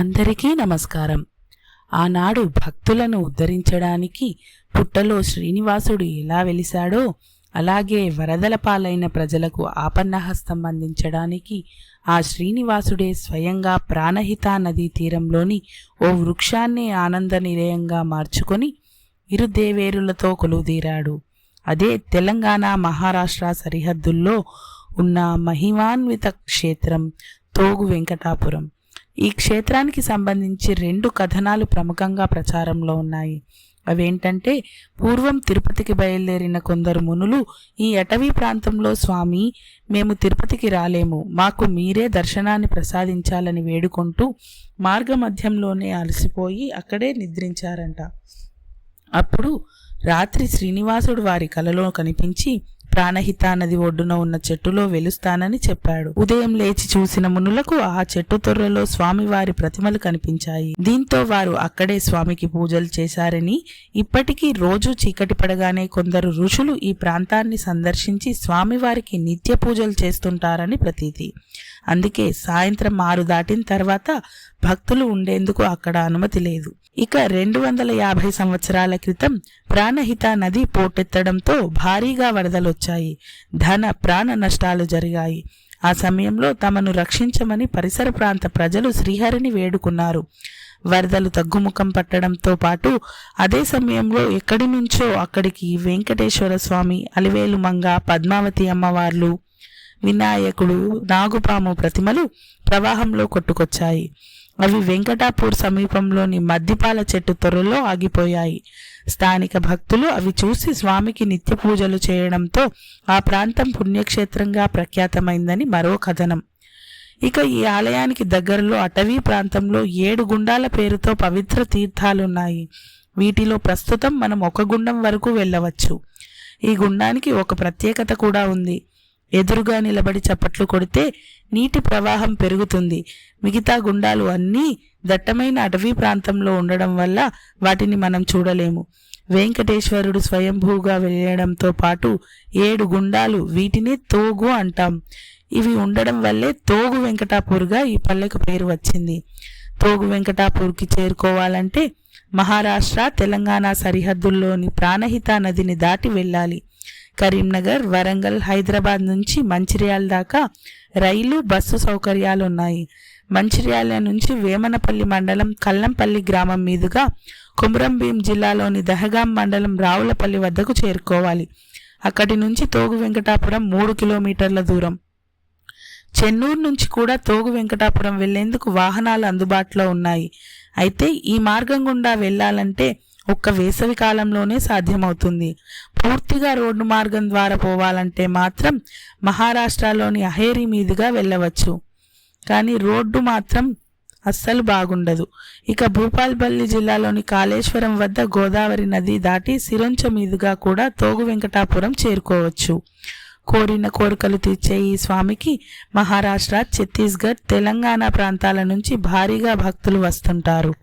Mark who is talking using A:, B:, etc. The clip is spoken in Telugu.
A: అందరికీ నమస్కారం. ఆనాడు భక్తులను ఉద్ధరించడానికి పుట్టలో శ్రీనివాసుడు ఎలా వెలిశాడో అలాగే వరదల పాలైన ప్రజలకు ఆపన్నహస్తం అందించడానికి ఆ శ్రీనివాసుడే స్వయంగా ప్రాణహిత నదీ తీరంలోని ఓ వృక్షాన్ని ఆనంద నిలయంగా మార్చుకొని ఇరు దేవేరులతో కొలువుదీరాడు. అదే తెలంగాణ మహారాష్ట్ర సరిహద్దుల్లో ఉన్న మహిమాన్విత క్షేత్రం తోగు వెంకటాపురం. ఈ క్షేత్రానికి సంబంధించి రెండు కథనాలు ప్రముఖంగా ప్రచారంలో ఉన్నాయి. అవేంటంటే పూర్వం తిరుపతికి బయలుదేరిన కొందరు మునులు ఈ అటవీ ప్రాంతంలో స్వామి మేము తిరుపతికి రాలేము. మాకు మీరే దర్శనాన్ని ప్రసాదించాలని వేడుకుంటూ మార్గమధ్యంలోనే అలసిపోయి అక్కడే నిద్రించారంట. అప్పుడు రాత్రి శ్రీనివాసుడు వారి కలలో కనిపించి ప్రాణహిత నది ఒడ్డున ఉన్న చెట్టులో వెలుస్తానని చెప్పాడు. ఉదయం లేచి చూసిన మునులకు ఆ చెట్టు తొర్రలో స్వామివారి ప్రతిమలు కనిపించాయి. దీంతో వారు అక్కడే స్వామికి పూజలు చేశారని ఇప్పటికీ రోజు చీకటి పడగానే కొందరు ఋషులు ఈ ప్రాంతాన్ని సందర్శించి స్వామివారికి నిత్య పూజలు చేస్తుంటారని ప్రతీతి. అందుకే సాయంత్రం ఆరు దాటిన తర్వాత భక్తులు ఉండేందుకు అక్కడ అనుమతి లేదు. ఇక రెండు వందల యాభై సంవత్సరాల క్రితం ప్రాణహిత నది పోటెత్తడంతో భారీగా వరదలొచ్చాయి. ధన ప్రాణ నష్టాలు జరిగాయి. ఆ సమయంలో తమను రక్షించమని పరిసర ప్రాంత ప్రజలు శ్రీహరిని వేడుకున్నారు. వరదలు తగ్గుముఖం పట్టడంతో పాటు అదే సమయంలో ఎక్కడి నుంచో అక్కడికి వెంకటేశ్వర స్వామి అలివేలు మంగ పద్మావతి అమ్మవార్లు వినాయకుడు నాగుపాము ప్రతిమలు ప్రవాహంలో కొట్టుకొచ్చాయి. అవి వెంకటాపూర్ సమీపంలోని మద్దిపాల చెట్టు తొరలో ఆగిపోయాయి. స్థానిక భక్తులు అవి చూసి స్వామికి నిత్య పూజలు చేయడంతో ఆ ప్రాంతం పుణ్యక్షేత్రంగా ప్రఖ్యాతమైందని మరో కథనం. ఇక ఈ ఆలయానికి దగ్గరలో అటవీ ప్రాంతంలో ఏడు గుండాల పేరుతో పవిత్ర తీర్థాలున్నాయి. వీటిలో ప్రస్తుతం మనం ఒక గుండం వరకు వెళ్ళవచ్చు. ఈ గుండానికి ఒక ప్రత్యేకత కూడా ఉంది. ఎదురుగా నిలబడి చప్పట్లు కొడితే నీటి ప్రవాహం పెరుగుతుంది. మిగతా గుండాలు అన్నీ దట్టమైన అటవీ ప్రాంతంలో ఉండడం వల్ల వాటిని మనం చూడలేము. వెంకటేశ్వరుడు స్వయంభూగా వెళ్ళడంతో పాటు ఏడు గుండాలు వీటిని తోగు అంటాం. ఇవి ఉండడం వల్లే తోగు వెంకటాపూర్గా ఈ పల్లెకు పేరు వచ్చింది. తోగు వెంకటాపూర్కి చేరుకోవాలంటే మహారాష్ట్ర తెలంగాణ సరిహద్దుల్లోని ప్రాణహిత నదిని దాటి వెళ్ళాలి. కరీంనగర్ వరంగల్ హైదరాబాద్ నుంచి మంచిర్యాల దాకా రైలు బస్సు సౌకర్యాలు ఉన్నాయి మంచిర్యాల నుంచి వేమనపల్లి మండలం కల్లంపల్లి గ్రామం మీదుగా కుమరంభీం జిల్లాలోని దహగాం మండలం రావులపల్లి వద్దకు చేరుకోవాలి. అక్కడి నుంచి తోగు వెంకటాపురం మూడు కిలోమీటర్ల దూరం. చెన్నూరు నుంచి కూడా తోగు వెంకటాపురం వెళ్ళేందుకు వాహనాలు అందుబాటులో ఉన్నాయి. అయితే ఈ మార్గం గుండా వెళ్ళాలంటే ఒక్క వేసవి కాలంలోనే సాధ్యమవుతుంది. పూర్తిగా రోడ్డు మార్గం ద్వారా పోవాలంటే మాత్రం మహారాష్ట్రలోని అహేరి మీదుగా వెళ్ళవచ్చు. కానీ రోడ్డు మాత్రం అస్సలు బాగుండదు. ఇక భూపాల్పల్లి జిల్లాలోని కాళేశ్వరం వద్ద గోదావరి నది దాటి సిరంచ మీదుగా కూడా తోగు వెంకటాపురం చేరుకోవచ్చు. కోరిన కోరికలు తీర్చే ఈ స్వామికి మహారాష్ట్ర ఛత్తీస్గఢ్ తెలంగాణ ప్రాంతాల నుంచి భారీగా భక్తులు వస్తుంటారు.